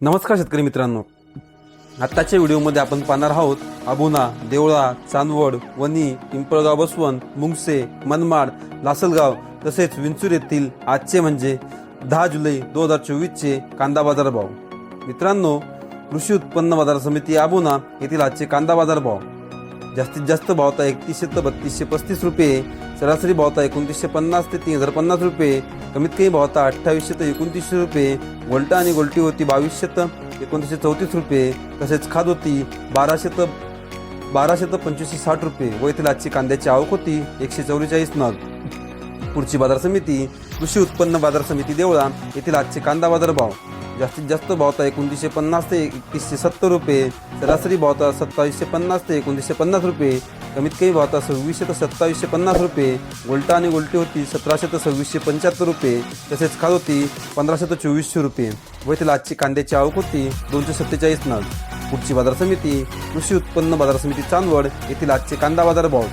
नमस्कार शेतकरी मित्रांनो. आत्ताच्या व्हिडिओमध्ये आपण पाहणार आहोत अबुना देवळा चांदवड वणी पिंपळगाव बसवंत मुंगसे मनमाड लासलगाव तसेच विंचूर येथील आजचे म्हणजे दहा जुलै दोन हजार चोवीसचे कांदा बाजार भाव मित्रांनो कृषी उत्पन्न बाजार समिती अबुना येथील आजचे कांदा बाजार भाव जास्तीत जास्त भाव तर एकतीसशे तर बत्तीसशे पस्तीस रुपये सरासरी भावता एकोणतीसशे पन्नास ते तीन हजार पन्नास रुपये. कमीत कमी भावता अठ्ठावीसशे ते एकोणतीसशे रुपये. गोल्टा आणि गोल्टी होती बावीसशे तर एकोणतीसशे चौतीस रुपये. तसेच खाद होती बाराशे तर बाराशे तर पंचवीसशे साठ रुपये. व येथील आजची कांद्याची आवक होती एकशे चौवेचाळीस नग. पुढची बाजार समिती कृषी उत्पन्न बाजार समिती देवळा येथील आजचे कांदा बाजार भाव. जास्तीत जास्त भावता एकोणतीसशे पन्नास ते एकतीसशे सत्तर रुपये. सरासरी भावता सत्तावीसशे पन्नास ते एकोणतीसशे पन्नास रुपये. कमीत कमी भाव सव्वीसशे तर सत्तावीसशे पन्नास रुपये. उलटा आणि उलटी होती सतराशे तर सव्वीसशे पंच्याहत्तर रुपये. तसेच खाद होती पंधराशे तर चोवीसशे रुपये. व तिला आजची कांद्याची आवक होती दोनशे सत्तेचाळीस नग. पुढची बाजार समिती कृषी उत्पन्न बाजार समिती चांदवड येथील आजचे कांदा बाजार भाव.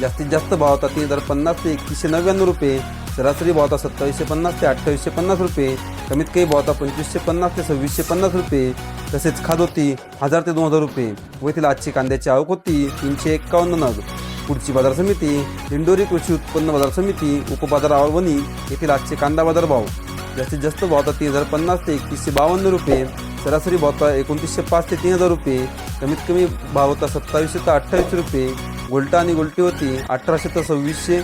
जास्तीत जास्त भाव होता तीन हजार पन्नास ते एकतीसशे नव्याण्णव रुपये. सरासरी भाव होता सत्तावीसशे पन्नास ते अठ्ठावीसशे पन्नास रुपये. कमीत कमी भाव होता पंचवीसशे पन्नास ते सव्वीसशे पन्नास रुपये. तसेच खाद होती हजार ते दोन हजार रुपये व येथील आजची कांद्याची आवक होती तीनशे एक्कावन्न नग. पुढची बाजार समिती दिंडोरी कृषी उत्पन्न बाजार समिती उपबाजार आवळवणी येथील आजचे कांदा बाजार भाव जास्तीत जास्त भाव तीन हजार पन्नास ते एकतीसशे बावन्न रुपये सरासरी भाव होता एकोणतीसशे पाच ते तीन हजार रुपये कमीत कमी भाव होता सत्तावीसशे ते अठ्ठावीसशे रुपये गोल्टा आणि गोलटी होती अठराशे ते सव्वीसशे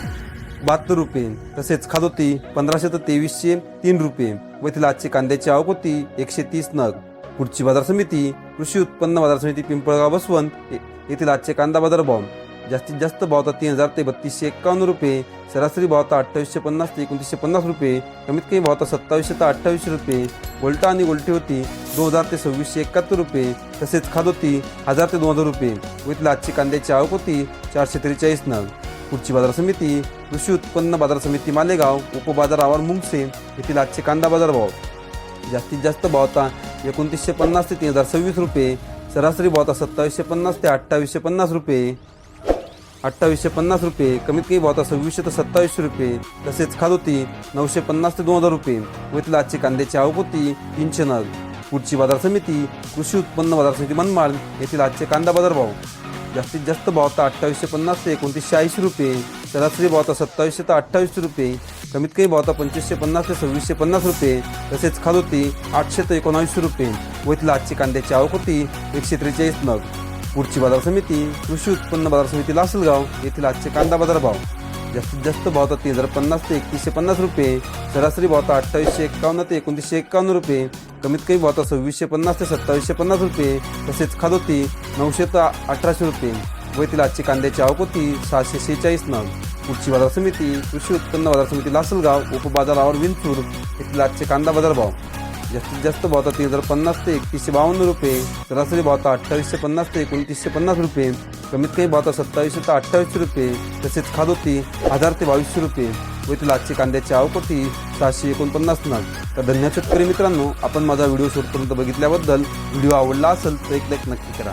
बहात्तर रुपये तसेच खाद होती पंधराशे ते तेवीसशे तीन रुपये व येथील आजची कांद्याची आवक होती एकशे तीस नग. पुढची बाजार समिती कृषी उत्पन्न बाजार समिती पिंपळगाव बसवंत येथील आजचे कांदा बाजार भाव जास्तीत जास्त भाव तीन हजार ते बत्तीसशे एक्कावन्न रुपये. सरासरी भावता अठ्ठावीसशे पन्नास ते एकोणतीसशे पन्नास रुपये. कमीत कमी भाव सत्तावीसशे ते अठ्ठावीसशे रुपये. गोल्टा आणि गोल्टी होती दोन हजार ते सव्वीसशे एकाहत्तर रुपये. तसेच खाद होती हजार ते दोन हजार रुपये. व इथली आजची कांद्याची आवक होती चारशे त्रेचाळीस नग. पुढची बाजार समिती कृषी उत्पन्न बाजार समिती मालेगाव उपबाजार आवार मुंगसे येथील आजचे कांदा बाजार भाव जास्तीत जास्त भावता एकोणतीसशे पन्नास ते तीन हजार सव्वीस रुपये सरासरी भाव आता सत्तावीसशे पन्नास ते अठ्ठावीसशे पन्नास रुपये. अठ्ठावीसशे पन्नास रुपये कमीत कमी भाव आता सव्वीसशे ते सत्तावीसशे रुपये. तसेच खाद होती नऊशे पन्नास ते दोन हजार रुपये. व इथला आजची कांद्याची आवक होती तीनशे नग. पुढची बाजार समिती कृषी उत्पन्न बाजार समिती मनमाड येथील आजचे कांदा बाजार भाव. जास्तीत जास्त भाव अठ्ठावीसशे पन्नास ते एकोणतीसशे ऐंशी रुपये. सरासरी भाव सत्तावीसशे ते अठ्ठावीसशे रुपये. कमीत कमी भावता पंचवीसशे पन्नास ते सव्वीसशे पन्नास रुपये. तसेच खाद होती आठशे ते एकोणावीसशे रुपये. व इथला आजची कांद्याची आवक होती एकशे त्रेचाळीस नग. पुढची बाजार समिती कृषी उत्पन्न बाजार समिती लासलगाव येथील आजचे कांदा बाजार भाव जास्तीत जास्त भाव होता तीन हजार पन्नास ते एकतीसशे पन्नास रुपये. सरासरी भाव अठ्ठावीसशे एक्कावन्न ते एकोणतीसशे एक्कावन्न रुपये. कमीत कमी भाव सव्वीसशे पन्नास ते सत्तावीसशे पन्नास रुपये. तसेच खाद होती नऊशे ते अठराशे रुपये. व येथील आजची कांद्याची आवक होती सहाशे शेहेचाळीस नग. कृषी बाजार समिती कृषी उत्पन्न बाजार समिती लासलगाव उपबाजारावर विंचूर येथील आजचे कांदा बाजार भाव जास्तीत जास्त भाव तीन हजार पन्नास ते एकतीसशे बावन्न रुपये सरासरी भाव अठ्ठावीसशे पन्नास ते एकोणतीसशे पन्नास रुपये कमीत कमी भाव होता सत्तावीसशे ते अठ्ठावीसशे रुपये तसेच खादोती हजार ते बावीसशे रुपये व येथील आजची कांद्याची आवकोटी सहाशे एकोणपन्नास नाग. तर धन्यवाद शेतकरी मित्रांनो आपण माझा व्हिडिओ शेवटपर्यंत बघितल्याबद्दल व्हिडिओ आवडला असेल तर एक लाईक नक्की करा.